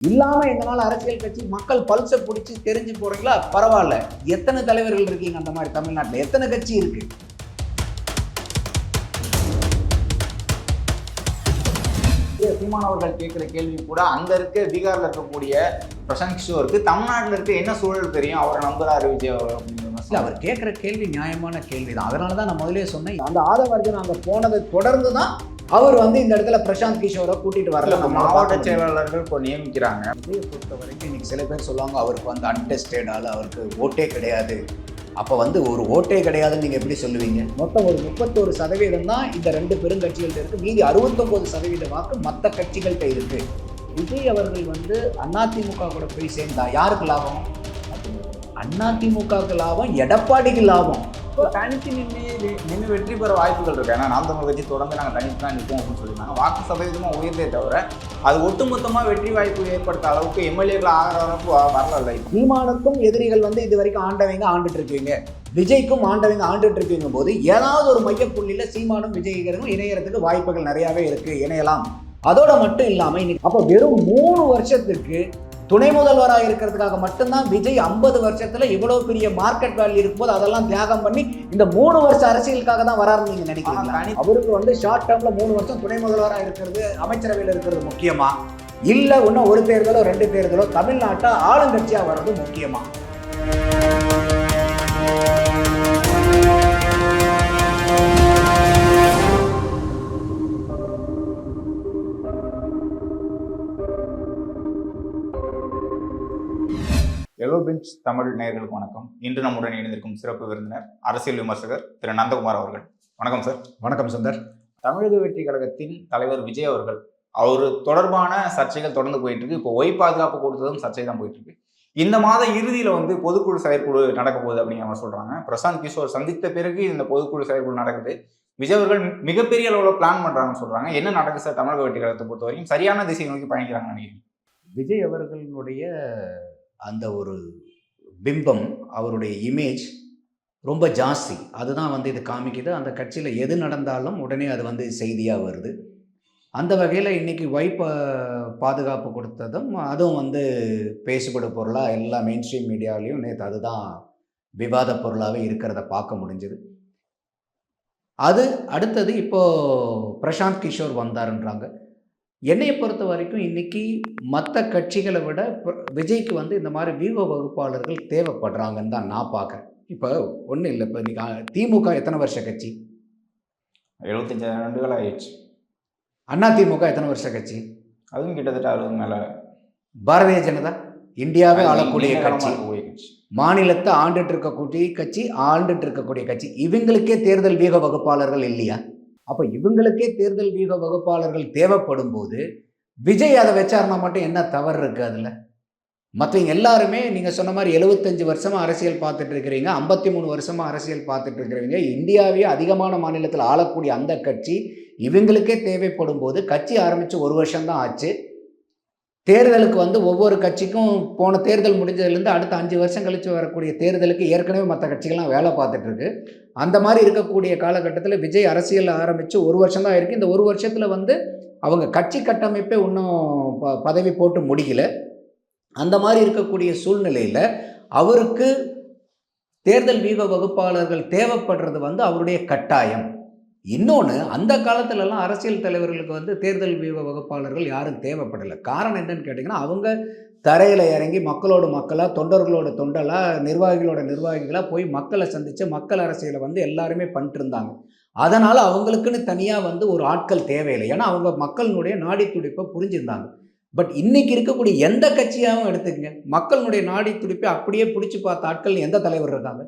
இல்லாம எங்களால அரசியல் கட்சி மக்கள் பல்சை பிடிச்சி தெரிஞ்சு போறீங்களா? பரவாயில்ல. எத்தனை தலைவர்கள் இருக்கீங்க அந்த மாதிரி தமிழ்நாட்டில்? எத்தனை கட்சி இருக்கு? சீமானவர்கள் கேட்குற கேள்வி கூட அங்க இருக்க பீகார்ல இருக்கக்கூடிய பிரசாந்த் கிஷோருக்கு தமிழ்நாட்டுல இருக்க என்ன சூழல் தெரியும்? அவரை நம்புறாரு விஜய் அவர் இல்ல அவர் கேட்குற கேள்வி நியாயமான கேள்வி தான் அதனால தான் நான் முதலே சொன்னேன். அந்த ஆதவர்ஜன் அங்க போனதை தொடர்ந்து தான் அவர் வந்து இந்த இடத்துல பிரசாந்த் கிஷோரை கூட்டிட்டு வரல. மாவட்ட செயலாளர்கள் இப்போ நியமிக்கிறாங்க. விஜயை பொறுத்த வரைக்கும் இன்னைக்கு சில பேர் சொல்லுவாங்க அவருக்கு வந்து அன்டெஸ்டட் ஆள் அவருக்கு ஓட்டே கிடையாது. அப்போ வந்து ஒரு ஓட்டே கிடையாதுன்னு நீங்கள் எப்படி சொல்லுவீங்க? மொத்தம் ஒரு முப்பத்தோரு சதவீதம் தான் இந்த ரெண்டு பெருங்கட்சிகள்ட்ட இருக்கு. மீதி அறுபத்தொம்போது சதவீத வாக்கு மற்ற கட்சிகள்கிட்ட இருக்கு. விஜய் அவர்கள் வந்து அதிமுக கூட போய் சேர்ந்தா யாருக்கு லாபம்? அதிமுகவுக்கு லாபம் எடப்பாடிக்கு லாபம். தனித்து நின்று நின்று வெற்றி பெற வாய்ப்புகள் இருக்கு. ஏன்னா நாம் தமிழ் கட்சி தொடர்ந்து நாங்கள் தனித்து தான் நிற்போம் அப்படின்னு சொல்லியிருந்தாங்க. வாக்கு சதவீதமாக உயர்ந்தே தவிர அது ஒட்டுமொத்தமாக வெற்றி வாய்ப்பு ஏற்படுத்த அளவுக்கு எம்எல்ஏக்கள் ஆகிற அளவுக்கு வரல சீமானுக்கும் எதிரிகள் வந்து இது வரைக்கும் ஆண்டவங்க ஆண்டுட்டு இருக்கீங்க. விஜய்க்கும் ஆண்டவங்க ஆண்டுட்டு இருக்கீங்க போது ஏதாவது ஒரு மையப்புள்ளியில் சீமானும் விஜய்கரும் இணையறதுக்கு வாய்ப்புகள் நிறையாவே இருக்கு. இணையலாம். அதோட மட்டும் இல்லாமல் இன்னைக்கு அப்போ வெறும் மூணு வருஷத்துக்கு துணை முதல்வராக இருக்கிறதுக்காக மட்டும்தான் விஜய் ஐம்பது வருஷத்துல இவ்வளவு பெரிய மார்க்கெட் வேல்யூ இருக்கும்போது அதெல்லாம் தியாகம் பண்ணி இந்த மூணு வருஷ அரசியலுக்காக தான் வராருன்னு நீங்க நினைக்கிறீங்களா? அவருக்கு வந்து ஷார்ட் டேர்ம்ல மூணு வருஷம் துணை முதல்வராக இருக்கிறது அமைச்சரவையில் இருக்கிறது முக்கியமா? இல்ல இன்னும் ஒரு தேர்தலோ ரெண்டு தேர்தலோ தமிழ்நாட்டை ஆளுங்கட்சியா வர்றது முக்கியமா? எல்லோ பெஞ்ச் தமிழ் நேயர்களுக்கு வணக்கம். இன்று நம்முடன் இணைந்திருக்கும் சிறப்பு விருந்தினர் அரசியல் விமர்சகர் திரு நந்தகுமார் அவர்கள். வணக்கம் சார் வணக்கம் சுந்தர். தமிழக வெற்றி கழகத்தின் தலைவர் விஜய் அவர்கள் அவர் தொடர்பான சர்ச்சைகள் தொடர்ந்து போயிட்டு இருக்கு இப்போ ஒய் பாதுகாப்பு கொடுத்ததும் சர்ச்சை தான் போயிட்டு இருக்கு இந்த மாத இறுதியில வந்து பொதுக்குழு செயற்குழு நடக்க போகுது அப்படிங்கிற மாதிரி சொல்றாங்க. பிரசாந்த் கிஷோர் சந்தித்த பிறகு இந்த பொதுக்குழு செயற்குழு நடக்குது. விஜய் அவர்கள் மிகப்பெரிய அளவில் பிளான் பண்றாங்கன்னு சொல்றாங்க. என்ன நடக்குது சார் தமிழக வெற்றி கழகத்தை பொறுத்த வரைக்கும் சரியான திசையை நோக்கி பயணிக்கிறாங்கன்னு நினைக்கிறேன் விஜய் அவர்களுடைய அந்த ஒரு பிம்பம் அவருடைய இமேஜ் ரொம்ப ஜாஸ்தி. அதுதான் வந்து இது காமிக்குது. அந்த கட்சியில் எது நடந்தாலும் உடனே அது வந்து செய்தியாக வருது. அந்த வகையில் இன்னைக்கு வைப்ப பாதுகாப்பு கொடுத்ததும் அதுவும் வந்து பேசுபடு பொருளாக எல்லா மெயின் ஸ்ட்ரீம் மீடியாவிலையும் நேற்று அதுதான் விவாத பொருளாகவே இருக்கிறத பார்க்க முடிஞ்சுது. அது அடுத்தது இப்போது பிரசாந்த் கிஷோர் வந்தாருன்றாங்க. என்னைய பொறுத்த வரைக்கும் இன்னைக்கு மற்ற கட்சிகளை விட விஜய்க்கு வந்து இந்த மாதிரி விவோ வகுப்பாளர்கள் தேவைப்படுறாங்கன்னு தான் நான் பார்க்குறேன் இப்போ ஒன்றும் இல்லை. இப்போ இன்னைக்கு அ- திமுக எத்தனை வருஷ கட்சி? எழுபத்தஞ்சு ஆண்டுகள் ஆயிடுச்சு. அண்ணா திமுக எத்தனை வருஷ கட்சி? அதுவும் கிட்டத்தட்ட அறுபது மேல. பாரதிய ஜனதா? இந்தியாவே ஆளக்கூடிய கட்சி. மாநிலத்தை ஆண்டுட்டு இருக்கக்கூடிய கட்சி ஆண்டுட்டு இருக்கக்கூடிய கட்சி. இவங்களுக்கே தேர்தல் வீக வகுப்பாளர்கள் இல்லையா? அப்போ இவங்களுக்கே தேர்தல் வியூக வகுப்பாளர்கள் தேவைப்படும் போது விஜய் அதை வச்சாருனா மட்டும் என்ன தவறு இருக்கு அதில்? மற்றவங்க எல்லாருமே நீங்கள் சொன்ன மாதிரி எழுபத்தஞ்சு வருஷமாக அரசியல் பார்த்துட்டு இருக்கிறீங்க ஐம்பத்தி மூணு வருஷமாக அரசியல் பார்த்துட்டு இருக்கிறவங்க இந்தியாவே அதிகமான மாநிலத்தில் ஆளக்கூடிய அந்த கட்சி இவங்களுக்கே தேவைப்படும் போது கட்சி ஆரம்பித்து ஒரு வருஷம்தான் ஆச்சு. தேர்தலுக்கு வந்து ஒவ்வொரு கட்சிக்கும் போன தேர்தல் முடிஞ்சதுலேருந்து அடுத்த அஞ்சு வருஷம் கழித்து வரக்கூடிய தேர்தலுக்கு ஏற்கனவே மற்ற கட்சிகள்லாம் வேலை பார்த்துட்ருக்கு. அந்த மாதிரி இருக்கக்கூடிய காலகட்டத்தில் விஜய் அரசியல் ஆரம்பித்து ஒரு வருஷம் தான் இருக்குது இந்த ஒரு வருஷத்தில் வந்து அவங்க கட்சி கட்டமைப்பே இன்னும் ப பதவி போட்டு முடியல அந்த மாதிரி இருக்கக்கூடிய சூழ்நிலையில் அவருக்கு தேர்தல் வீக வகுப்பாளர்கள் தேவைப்படுறது வந்து அவருடைய கட்டாயம். இன்னொன்று அந்த காலத்துலலாம் அரசியல் தலைவர்களுக்கு வந்து தேர்தல் வியூக வகுப்பாளர்கள் யாரும் தேவைப்படலை. காரணம் என்னன்னு கேட்டிங்கன்னா அவங்க தரையில் இறங்கி மக்களோட மக்களாக தொண்டர்களோட தொண்டலாக நிர்வாகிகளோட நிர்வாகிகளாக போய் மக்களை சந்தித்து மக்கள் அரசியலை வந்து எல்லாருமே பண்ணிட்டு இருந்தாங்க. அதனால் அவங்களுக்குன்னு தனியாக வந்து ஒரு ஆட்கள் தேவையில்லை. ஏன்னா அவங்க மக்களினுடைய நாடி துடிப்பை புரிஞ்சிருந்தாங்க. பட் இன்னைக்கு இருக்கக்கூடிய எந்த கட்சியாகவும் எடுத்துக்கங்க. மக்களுடைய நாடி துடிப்பை அப்படியே பிடிச்சி பார்த்த ஆட்கள் எந்த தலைவர் இருக்காங்க?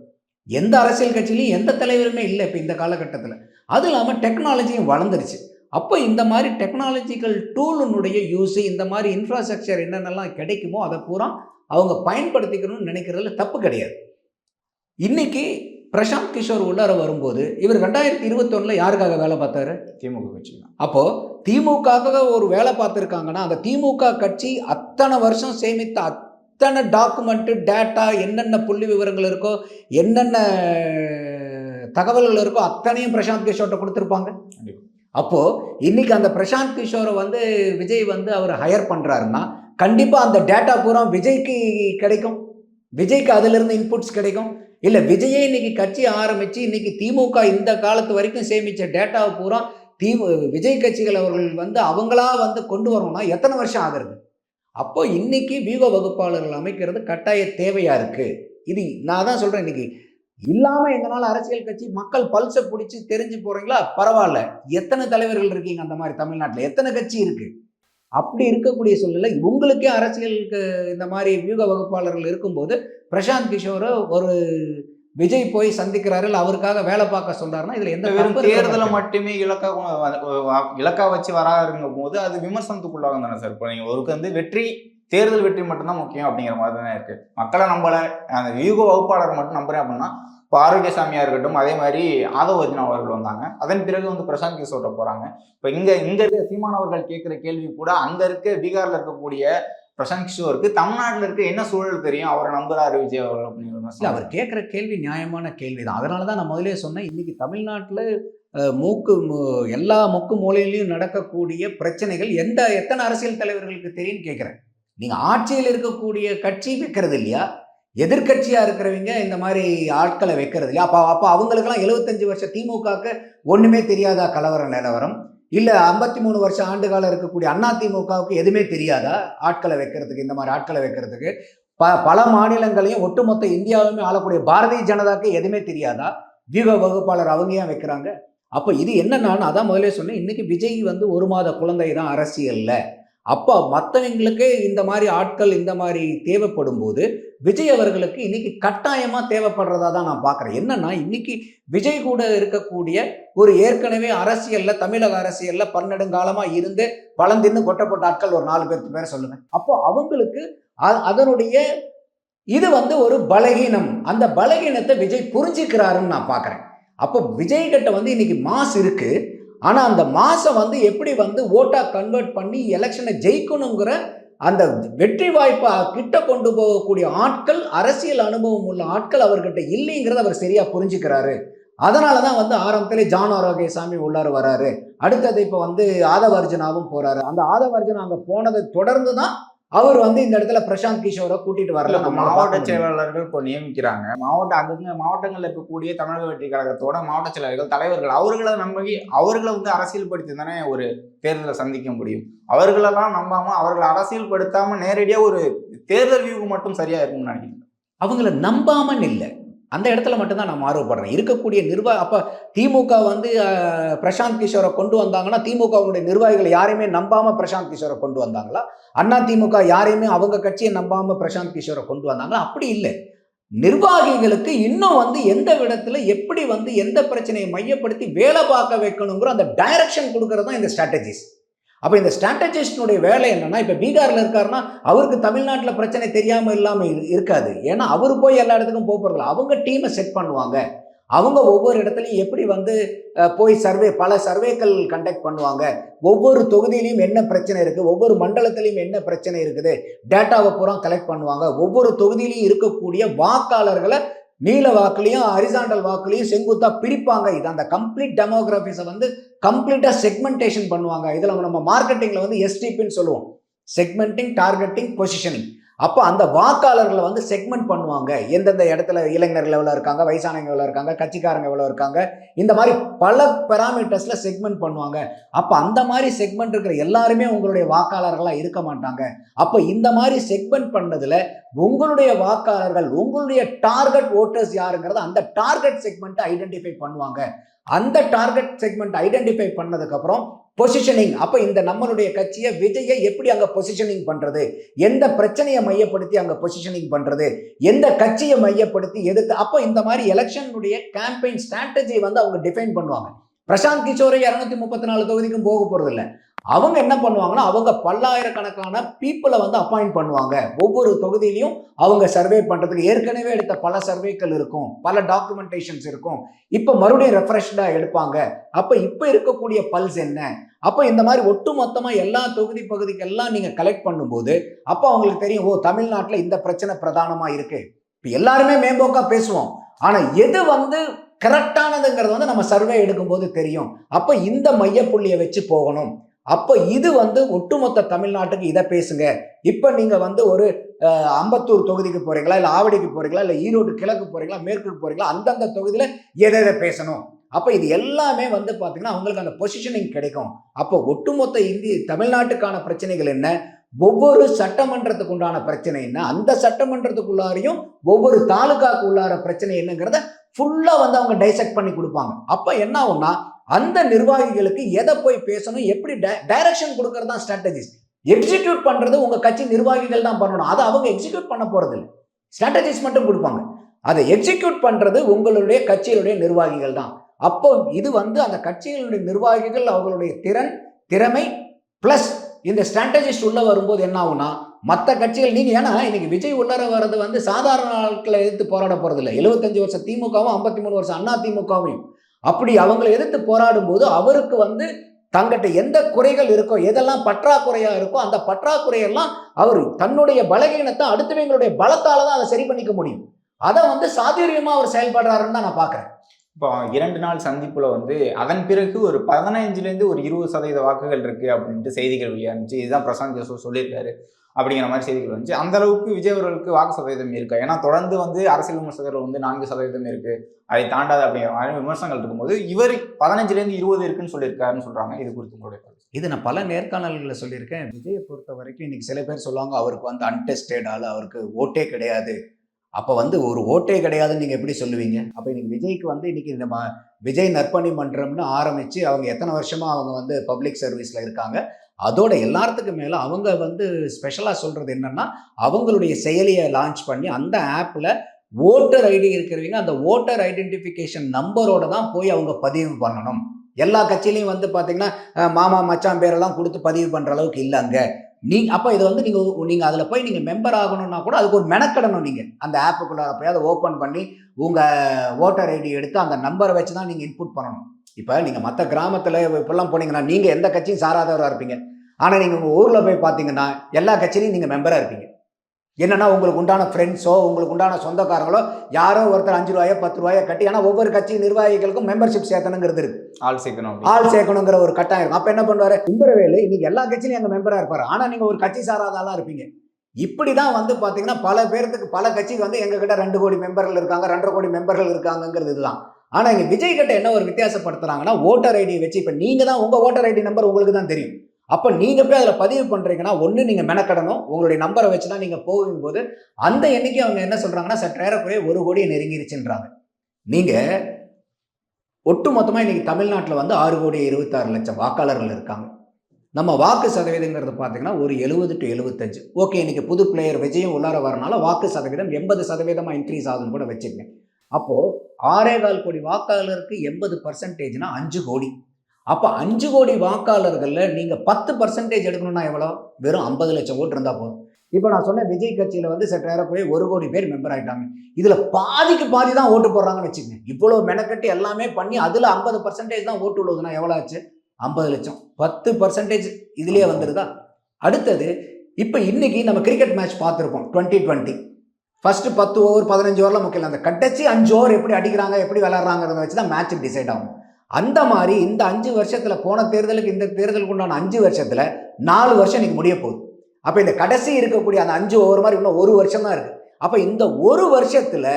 எந்த அரசியல் கட்சியிலையும் எந்த தலைவருமே இல்லை இப்போ இந்த காலகட்டத்தில். அது இல்லாமல் டெக்னாலஜியும் வளர்ந்துருச்சு. அப்போ இந்த மாதிரி டெக்னாலஜிக்கல் டூலினுடைய யூஸ் இந்த மாதிரி இன்ஃப்ராஸ்ட்ரக்சர் என்னென்னலாம் கிடைக்குமோ அதை பூரா அவங்க பயன்படுத்திக்கணும்னு நினைக்கிறதுல தப்பு கிடையாது. இன்னைக்கு பிரசாந்த் கிஷோர் உள்ளார வரும்போது இவர் ரெண்டாயிரத்தி இருபத்தொன்னில் யாருக்காக வேலை பார்த்தாரு? திமுக கட்சி தான் அப்போ திமுகவுக்காக ஒரு வேலை பார்த்துருக்காங்கன்னா அந்த திமுக கட்சி அத்தனை வருஷம் சேமித்த அத்தனை டாக்குமெண்ட்டு டேட்டா என்னென்ன புள்ளி விவரங்கள் இருக்கோ என்னென்ன தகவல்கள் இருக்கோ அத்தனையும் பிரசாந்த் கிஷோர்ட்ட கொடுத்துருப்பாங்க. கண்டிப்பா. அப்போ இன்னைக்கு அந்த பிரசாந்த் கிஷோரை வந்து விஜய் வந்து அவர் ஹையர் பண்றாருன்னா கண்டிப்பா அந்த டேட்டா பூரா விஜய்க்கு கிடைக்கும். விஜய்க்கு அதுல இருந்து இன்புட்ஸ் கிடைக்கும். இல்ல விஜயே இன்னைக்கு கட்சி ஆரம்பிச்சு இன்னைக்கு திமுக இந்த காலத்து வரைக்கும் சேமிச்ச டேட்டாவை பூரா தி விஜய் கட்சிகள் அவர்கள் வந்து அவங்களா வந்து கொண்டு வரணும்னா எத்தனை வருஷம் ஆகுறது? அப்போ இன்னைக்கு வியூக வகுப்பாளர்கள் அமைக்கிறது கட்டாய தேவையா இருக்கு. இது நான் தான் சொல்றேன் இன்னைக்கு. இல்லாம எங்களால அரசியல் கட்சி மக்கள் பல்ஸை பிடிச்சி தெரிஞ்சு போறீங்களா? பரவாயில்ல. எத்தனை தலைவர்கள் இருக்கீங்க அந்த மாதிரி தமிழ்நாட்டில்? எத்தனை கட்சி இருக்கு? அப்படி இருக்கக்கூடிய சூழ்நிலை உங்களுக்கே அரசியலுக்கு இந்த மாதிரி வியூக வகுப்பாளர்கள் இருக்கும்போது பிரசாந்த் கிஷோரை ஒரு விஜய் போய் சந்திக்கிறாரு இல்ல அவருக்காக வேலை பார்க்க சொல்றாருன்னா இதுல எந்த வெறும் தேர்தலை. மட்டுமே இலக்கா இலக்கா வச்சு வராருங்கும் போது அது விமர்சனத்துக்குள்ளாகும் தானே சார்? இப்போ நீங்க ஒருக்கு வந்து வெற்றி தேர்தல் வெற்றி மட்டும்தான் முக்கியம் அப்படிங்கிற மாதிரி தானே இருக்கு. மக்களை நம்பலை. அந்த யூகோ வகுப்பாளர் மட்டும் நம்புறேன் அப்படின்னா இப்போ ஆரோக்கியசாமியா இருக்கட்டும் அதே மாதிரி ஆதவர்ஜனா அவர்கள் வந்தாங்க. அதன் பிறகு வந்து பிரசாந்த் கிஷோர்ட்ட போறாங்க. இப்போ இங்க இங்க இருக்க சீமானவர்கள் கேட்குற கேள்வி கூட அங்க இருக்க பீகார்ல இருக்கக்கூடிய பிரசாந்த் கிஷோருக்கு தமிழ்நாட்டில் இருக்க என்ன சூழல் தெரியும்? அவரை நம்புறாரு விஜய் அவர்கள் அப்படிங்கிற அவர் கேட்குற கேள்வி நியாயமான கேள்வி தான் அதனால தான் நான் முதலே சொன்னேன் இன்னைக்கு தமிழ்நாட்டில் மூக்கு மு- எல்லா மூக்கு மூலையிலையும் நடக்கக்கூடிய பிரச்சனைகள் எந்த எத்தனை அரசியல் தலைவர்களுக்கு தெரியும்னு கேட்குறேன். நீங்கள் ஆட்சியில் இருக்கக்கூடிய கட்சி வைக்கிறது இல்லையா? எதிர்க்கட்சியாக இருக்கிறவங்க இந்த மாதிரி ஆட்களை வைக்கிறது இல்லையா? அப்போ அப்போ அவங்களுக்கெல்லாம் எழுபத்தஞ்சு வருஷம் திமுகவுக்கு ஒன்றுமே தெரியாதா கலவர நிலவரம்? இல்லை ஐம்பத்தி மூணு வருஷம் ஆண்டு காலம் இருக்கக்கூடிய அண்ணா திமுகவுக்கு எதுவுமே தெரியாதா ஆட்களை வைக்கிறதுக்கு இந்த மாதிரி ஆட்களை வைக்கிறதுக்கு? ப பல மாநிலங்களையும் ஒட்டுமொத்த இந்தியாவுமே ஆளக்கூடிய பாரதிய ஜனதாக்கு எதுவுமே தெரியாதா? வியூக வகுப்பாளர் அவங்க ஏன் வைக்கிறாங்க? அப்போ இது என்னன்னா நான் அதான் முதலே சொன்னேன் இன்னைக்கு விஜய் வந்து ஒரு மாத குழந்தை தான் அரசியல்ல. அப்போ மற்றவங்களுக்கு இந்த மாதிரி ஆட்கள் இந்த மாதிரி தேவைப்படும் போது விஜய் அவர்களுக்கு இன்னைக்கு கட்டாயமாக தேவைப்படுறதா தான் நான் பார்க்குறேன் என்னன்னா இன்னைக்கு விஜய் கூட இருக்கக்கூடிய ஒரு ஏற்கனவே அரசியலில் தமிழக அரசியலில் பன்னெடுங்காலமாக இருந்து வளர்ந்துன்னு கொட்டப்பட்ட ஆட்கள் ஒரு நாலு பேருக்கு பேர் சொல்லுவேன் அப்போ அவங்களுக்கு அதனுடைய இது வந்து ஒரு பலகீனம். அந்த பலகீனத்தை விஜய் புரிஞ்சுக்கிறாருன்னு நான் பார்க்குறேன் அப்போ விஜய் கிட்ட வந்து இன்னைக்கு மாஸ் இருக்குது ஆனால் அந்த மாசம் வந்து எப்படி வந்து ஓட்டாக கன்வெர்ட் பண்ணி எலெக்ஷனை ஜெயிக்கணுங்கிற அந்த வெற்றி வாய்ப்பை கிட்ட கொண்டு போகக்கூடிய ஆட்கள் அரசியல் அனுபவம் உள்ள ஆட்கள் அவர்கிட்ட இல்லைங்கிறத அவர் சரியாக புரிஞ்சுக்கிறாரு. அதனால தான் வந்து ஆரம்பத்திலே ஜான் ஆரோக்கியசாமி உள்ளார வராரு. அடுத்தது இப்போ வந்து ஆதவர்ஜனாவும் போகிறாரு அந்த ஆதவர்ஜனா அங்கே போனதை தொடர்ந்து தான் அவர் வந்து இந்த இடத்துல பிரசாந்த் கிஷோரை கூட்டிட்டு வரல. மாவட்ட. செயலாளர்கள் இப்போ நியமிக்கிறாங்க. மாவட்ட அங்கங்க மாவட்டங்கள்ல இருக்கக்கூடிய தமிழக வெற்றி கழகத்தோட மாவட்ட செயலாளர்கள் தலைவர்கள் அவர்களை நம்பி அவர்களை வந்து அரசியல் படுத்தி தானே ஒரு தேர்தலை சந்திக்க முடியும். அவர்களெல்லாம் நம்பாம அவர்களை அரசியல் படுத்தாம நேரடியா ஒரு தேர்தல் வியூ மட்டும் சரியா இருக்கும்னு நினைக்கிறேன். அவங்கள நம்பாமன் இல்லை அந்த இடத்துல மட்டும்தான் நான் மாறுபடுறேன். இருக்கக்கூடிய நிர்வாக அப்போ திமுக வந்து பிரசாந்த் கிஷோரை கொண்டு வந்தாங்கன்னா திமுகவுடைய நிர்வாகிகள் யாரையுமே நம்பாமல் பிரசாந்த் கிஷோரை கொண்டு வந்தாங்களா? அண்ணா திமுக யாரையுமே அவங்க கட்சியை நம்பாமல் பிரசாந்த் கிஷோரை கொண்டு வந்தாங்களா? அப்படி இல்லை. நிர்வாகிகளுக்கு இன்னும் வந்து எந்த விடத்தில் எப்படி வந்து எந்த பிரச்சனையை மையப்படுத்தி வேலை பார்க்க வைக்கணுங்கிற அந்த டைரக்ஷன் கொடுக்கறது தான் இந்த ஸ்ட்ராட்டஜிஸ் அப்போ இந்த ஸ்ட்ராட்டஜிஸ்டினுடைய வேலை என்னன்னா இப்போ பீகாரில் இருக்காருன்னா அவருக்கு தமிழ்நாட்டில் பிரச்சனை தெரியாமல் இல்லாமல் இருக்காது. ஏன்னா அவர் போய் எல்லா இடத்துக்கும் போக போகிறதில்ல அவங்க டீமை செட் பண்ணுவாங்க. அவங்க ஒவ்வொரு இடத்துலையும் எப்படி வந்து போய் சர்வே பல சர்வேக்கள் கண்டக்ட் பண்ணுவாங்க. ஒவ்வொரு தொகுதியிலையும் என்ன பிரச்சனை இருக்குது ஒவ்வொரு மண்டலத்திலையும் என்ன பிரச்சனை இருக்குது? டேட்டாவை பூரா கலெக்ட் பண்ணுவாங்க. ஒவ்வொரு தொகுதியிலையும் இருக்கக்கூடிய வாக்காளர்களை நீல வாக்குலையும் ஹரிசாண்டல் வாக்குலையும் செங்குத்தா பிரிப்பாங்க. இது அந்த கம்ப்ளீட் டெமோகிராஃபிஸை வந்து கம்ப்ளீட்டாக செக்மெண்டேஷன் பண்ணுவாங்க. இதில் நம்ம மார்க்கெட்டிங்கில் வந்து எஸ்டிபின்னு சொல்லுவோம். செக்மெண்டிங் டார்கெட்டிங் பொசிஷனிங் அப்போ அந்த வாக்காளர்களை வந்து செக்மெண்ட் பண்ணுவாங்க. எந்தெந்த இடத்துல இளைஞர்கள் எவ்வளோ இருக்காங்க வயசானவங்க எவ்வளோ இருக்காங்க கட்சிக்காரங்க எவ்வளோ இருக்காங்க இந்த மாதிரி பல பெராமீட்டர்ஸில் செக்மெண்ட் பண்ணுவாங்க. அப்போ அந்த மாதிரி செக்மெண்ட் இருக்கிற எல்லாருமே உங்களுடைய வாக்காளர்களாக இருக்க மாட்டாங்க. அப்போ இந்த மாதிரி செக்மெண்ட் பண்ணதில் உங்களுடைய வாக்காளர்கள் உங்களுடைய டார்கெட் ஓட்டர்ஸ் யாருங்கிறத அந்த டார்கெட் செக்மெண்ட்டை ஐடென்டிஃபை பண்ணுவாங்க. அந்த டார்கெட் செக்மெண்ட் ஐடென்டிஃபை பண்ணதுக்கப்புறம் பொசிஷனிங் அப்போ இந்த நம்மளுடைய கட்சியை விஜயை எப்படி அங்கே பொசிஷனிங் பண்ணுறது எந்த பிரச்சனையை மையப்படுத்தி அங்கே பொசிஷனிங் பண்ணுறது எந்த கட்சியை மையப்படுத்தி எதிர்த்து? அப்போ இந்த மாதிரி எலெக்ஷனுடைய கேம்பெயின் ஸ்ட்ராட்டஜி வந்து அவங்க டிஃபைன் பண்ணுவாங்க. பிரசாந்த் கிஷோரை இரநூத்தி முப்பத்தி நாலு தொகுதிக்கும் போக போகிறதில்ல அவங்க என்ன பண்ணுவாங்கன்னா அவங்க பல்லாயிரக்கணக்கான பீப்புளை வந்து அப்பாயிண்ட் பண்ணுவாங்க. ஒவ்வொரு தொகுதியிலையும் அவங்க சர்வே பண்ணுறதுக்கு ஏற்கனவே எடுத்த பல சர்வேக்கள் இருக்கும். பல டாக்குமெண்டேஷன்ஸ் இருக்கும். இப்போ மறுபடியும் ரெஃப்ரெஷ்டாக எடுப்பாங்க. அப்போ இப்போ இருக்கக்கூடிய பல்ஸ் என்ன? அப்போ இந்த மாதிரி ஒட்டு மொத்தமாக எல்லா தொகுதி பகுதிக்கெல்லாம் நீங்கள் கலெக்ட் பண்ணும்போது அப்போ அவங்களுக்கு தெரியும் ஓ தமிழ்நாட்டில் இந்த பிரச்சனை பிரதானமாக இருக்குது இப்போ எல்லாருமே மேம்போக்கா பேசுவோம். ஆனால் எது வந்து கரெக்டானதுங்கிறது வந்து நம்ம சர்வே எடுக்கும்போது தெரியும். அப்போ இந்த மையப்புள்ளியை வச்சு போகணும். அப்போ இது வந்து ஒட்டுமொத்த தமிழ்நாட்டுக்கு இதை பேசுங்க. இப்போ நீங்கள் வந்து ஒரு அம்பத்தூர் தொகுதிக்கு போகிறீங்களா இல்லை ஆவடிக்கு போகிறீங்களா இல்லை ஈரோடு கிழக்கு போகிறீங்களா மேற்குக்கு போகிறீங்களா அந்தந்த தொகுதியில் எதை எதை பேசணும்? அப்போ இது எல்லாமே வந்து பார்த்தீங்கன்னா அவங்களுக்கு அந்த பொசிஷனிங் கிடைக்கும். அப்போ ஒட்டுமொத்த இந்திய தமிழ்நாட்டுக்கான பிரச்சனைகள் என்ன? ஒவ்வொரு சட்டமன்றத்துக்கு உண்டான பிரச்சனை என்ன? அந்த சட்டமன்றத்துக்குள்ளாரையும் ஒவ்வொரு தாலுகாக்கு உள்ளார பிரச்சனை என்னங்கிறத ஃபுல்லாக வந்து அவங்க டைசெக்ட் பண்ணி கொடுப்பாங்க. அப்போ என்ன ஆகும்னா அந்த நிர்வாகிகளுக்கு எதை போய் பேசணும் எப்படி டைரக்ஷன் கொடுக்கறது தான் ஸ்ட்ராட்டஜிஸ் எக்ஸிக்யூட் பண்றது உங்க கட்சி நிர்வாகிகள் தான் பண்ணணும். அதை அவங்க எக்ஸிக்யூட் பண்ண போறது இல்லை ஸ்ட்ராட்டஜிஸ் மட்டும் கொடுப்பாங்க. அதை எக்ஸிக்யூட் பண்றது உங்களுடைய கட்சியினுடைய நிர்வாகிகள் தான். அப்போ இது வந்து அந்த கட்சிகளுடைய நிர்வாகிகள் அவங்களுடைய திறன் திறமை பிளஸ் இந்த ஸ்ட்ராட்டஜிஸ்ட் உள்ள வரும்போது என்ன ஆகும்னா மற்ற கட்சிகள் நீங்கள் ஏன்னா இன்னைக்கு விஜய் உள்ளர வர்றது வந்து சாதாரண ஆட்களை எதிர்த்து போராட போகிறதில்ல இல்லை எழுபத்தஞ்சு வருஷம் திமுகவும் ஐம்பத்தி மூணு வருஷம் அண்ணா திமுகவும். அப்படி அவங்களை எதிர்த்து போராடும் போது அவருக்கு வந்து தங்கிட்ட எந்த குறைகள் இருக்கோ எதெல்லாம் பற்றாக்குறையா இருக்கோ அந்த பற்றாக்குறையெல்லாம் அவர் தன்னுடைய பலகீனத்தை அடுத்தவங்களுடைய பலத்தால தான் அதை சரி பண்ணிக்க முடியும். அதை வந்து சாதுரியமா அவர் செயல்படுறாருன்னு தான் நான் பாக்குறேன் இப்போ இரண்டு நாள் சந்திப்புல வந்து அதன் பிறகு ஒரு பதினஞ்சுல இருந்து ஒரு இருபது சதவீத வாக்குகள் இருக்கு அப்படின்ட்டு செய்திகள் வெளியானுச்சு. இதுதான் பிரசாந்த் ஜோசப் சொல்லியிருக்காரு. அப்படிங்கிற மாதிரி செய்திகள் வந்துச்சு. அந்த அளவுக்கு விஜய் அவர்களுக்கு வாக்கு சதவீதம் இருக்கா? ஏன்னா தொடர்ந்து வந்து அரசியல் விமர்சகர்கள் வந்து நான்கு சதவீதம் இருக்கு. அதை தாண்டாது அப்படிங்கிற மாதிரி விமர்சனங்கள் இருக்கும்போது இவர் பதினஞ்சுல இருந்து இருபது இருக்குன்னு சொல்லியிருக்காருன்னு சொல்றாங்க. இது குறித்து உங்களுடைய இது நான் பல நேர்காணல்களில் சொல்லியிருக்கேன். விஜயை பொறுத்த வரைக்கும் இன்னைக்கு சில பேர் சொல்லுவாங்க அவருக்கு வந்து அன்டெஸ்டட் ஆள் அவருக்கு ஓட்டே கிடையாது. அப்போ வந்து ஒரு ஓட்டே கிடையாதுன்னு நீங்கள் எப்படி சொல்லுவீங்க? அப்போ இன்னைக்கு விஜய்க்கு வந்து இன்னைக்கு நம்ம விஜய் நற்பணி மன்றம்னு ஆரம்பித்து அவங்க எத்தனை வருஷமாக அவங்க வந்து பப்ளிக் சர்வீஸில் இருக்காங்க. அதோட எல்லாத்துக்கும் மேலே அவங்க வந்து ஸ்பெஷலாக சொல்கிறது என்னென்னா அவங்களுடைய செயலியை லான்ச் பண்ணி அந்த ஆப்பில் ஓட்டர் ஐடி இருக்கிறவங்க அந்த ஓட்டர் ஐடென்டிஃபிகேஷன் நம்பரோட தான் போய் அவங்க பதிவு பண்ணணும். எல்லா கட்சியிலையும் வந்து பார்த்தீங்கன்னா மாமா மச்சான் பேரெல்லாம் கொடுத்து பதிவு பண்ணுற அளவுக்கு இல்லை அங்கே. நீ அப்போ இதை வந்து நீங்கள் நீங்கள் அதில் போய் நீங்கள் மெம்பர் ஆகணும்னா கூட அதுக்கு ஒரு மெனக்கடணும் நீங்கள் அந்த ஆப்புக்குள்ளே போய் அதை ஓப்பன் பண்ணி உங்கள் ஓட்டர் ஐடி எடுத்து அந்த நம்பரை வச்சு தான் நீங்கள் இன்புட் பண்ணணும். இப்போ நீங்கள் மற்ற கிராமத்தில் இப்பெல்லாம் போனீங்கன்னா நீங்கள் எந்த கட்சியும் சாராதவராக இருப்பீங்க. ஆனால் நீங்கள் உங்கள் ஊரில் போய் பார்த்தீங்கன்னா எல்லா கட்சியிலையும் நீங்கள் மெம்பராக இருப்பீங்க. என்னன்னா உங்களுக்கு உண்டான ஃப்ரெண்ட்ஸோ உங்களுக்கு உண்டான சொந்தக்காரங்களோ யாரோ ஒருத்தர் அஞ்சு ரூபாயோ பத்து ரூபாயோ கட்டி ஆனால் ஒவ்வொரு கட்சி நிர்வாகிகளுக்கும் மெம்பர்ஷிப் சேர்த்தணுங்கிறது இருக்கு. ஆள் சேர்க்கணும். ஆள் சேர்க்கணுங்கிற ஒரு கட்டாயம் இருக்கும் அப்ப என்ன பண்ணுவாரு? சுந்தரவேலு இன்னைக்கு எல்லா கட்சியிலும் எங்க மெம்பரா இருப்பாரு. ஆனா நீங்க ஒரு கட்சி சாராத ஆளா இருப்பீங்க. இப்படிதான் வந்து பாத்தீங்கன்னா பல பேர்த்துக்கு பல கட்சிக்கு வந்து எங்க கிட்ட ரெண்டு கோடி மெம்பர்கள் இருக்காங்க ரெண்டரை கோடி மெம்பர்கள் இருக்காங்கங்கிறது இதுதான். ஆனா இங்க விஜய் கிட்ட என்ன ஒரு வித்தியாசப்படுத்துறாங்கன்னா ஓட்டர் ஐடி வச்சு இப்ப நீங்க தான் உங்க ஓட்டர் ஐடி நம்பர் உங்களுக்கு தான் தெரியும். அப்போ நீங்கள் போய் அதில் பதிவு பண்ணுறீங்கன்னா ஒன்று நீங்கள் மெனக்கடணும். உங்களுடைய நம்பரை வச்சு தான் நீங்கள் போகும்போது அந்த எண்ணிக்கை அவங்க என்ன சொல்கிறாங்கன்னா சற்று சற்றேறக்குறைய ஒரு கோடியை நெருங்கிருச்சுன்றாங்க. நீங்கள் ஒட்டு மொத்தமாக இன்னைக்கு தமிழ்நாட்டில் வந்து ஆறு கோடி இருபத்தாறு லட்சம் வாக்காளர்கள் இருக்காங்க. நம்ம வாக்கு சதவீதங்கிறது பார்த்தீங்கன்னா ஒரு எழுபது டு எழுபத்தஞ்சு ஓகே இன்னைக்கு புது பிளேயர் விஜயம் உள்ளார வரனால வாக்கு சதவீதம் எண்பது சதவீதமாக இன்க்ரீஸ் ஆகுதுன்னு கூட வச்சுக்கங்க. அப்போது ஆறே கால் கோடி வாக்காளருக்கு எண்பது பர்சன்டேஜ்னா அஞ்சு கோடி. அப்போ அஞ்சு கோடி வாக்காளர்களில் நீங்கள் பத்து பர்சன்டேஜ் எடுக்கணும்னா எவ்வளோ? வெறும் ஐம்பது லட்சம் ஓட்டு இருந்தால் போதும். இப்போ நான் சொன்ன விஜய் கட்சியில் வந்து சற்று போய் ஒரு கோடி பேர் மெம்பர் ஆயிட்டாங்க. இதுல பாதிக்கு பாதி தான் ஓட்டு போடுறாங்கன்னு வச்சுக்கோங்க. இவ்வளவு மெனக்கட்டி எல்லாமே பண்ணி அதுல ஐம்பது பர்சன்டேஜ் தான் ஓட்டு உள்ளதுன்னா எவ்வளவு ஆச்சு? ஐம்பது லட்சம். பத்து பர்சன்டேஜ் இதுலயே வந்துருதா அடுத்தது இப்போ இன்னைக்கு நம்ம கிரிக்கெட் மேட்ச் பார்த்துருப்போம் டுவெண்ட்டி டுவெண்ட்டி ஃபர்ஸ்ட் பத்து ஓவர் பதினஞ்சு ஓவரில் முக்கியம். அந்த கட்டச்சி அஞ்சு ஓவர் எப்படி அடிக்கிறாங்க எப்படி விளாட்றாங்கிறத வச்சு தான் மேட்ச் டிசைட் ஆகும். அந்த மாதிரி இந்த அஞ்சு வருஷத்தில் போன தேர்தலுக்கு இந்த தேர்தலுக்கு உண்டான அஞ்சு வருஷத்தில் நாலு வருஷம் இன்னைக்கு முடிய போகுது. அப்போ இந்த கடைசி இருக்கக்கூடிய அந்த அஞ்சு ஓவர் மாதிரி இன்னும் ஒரு வருஷம் தான் இருக்குது அப்போ இந்த ஒரு வருஷத்தில்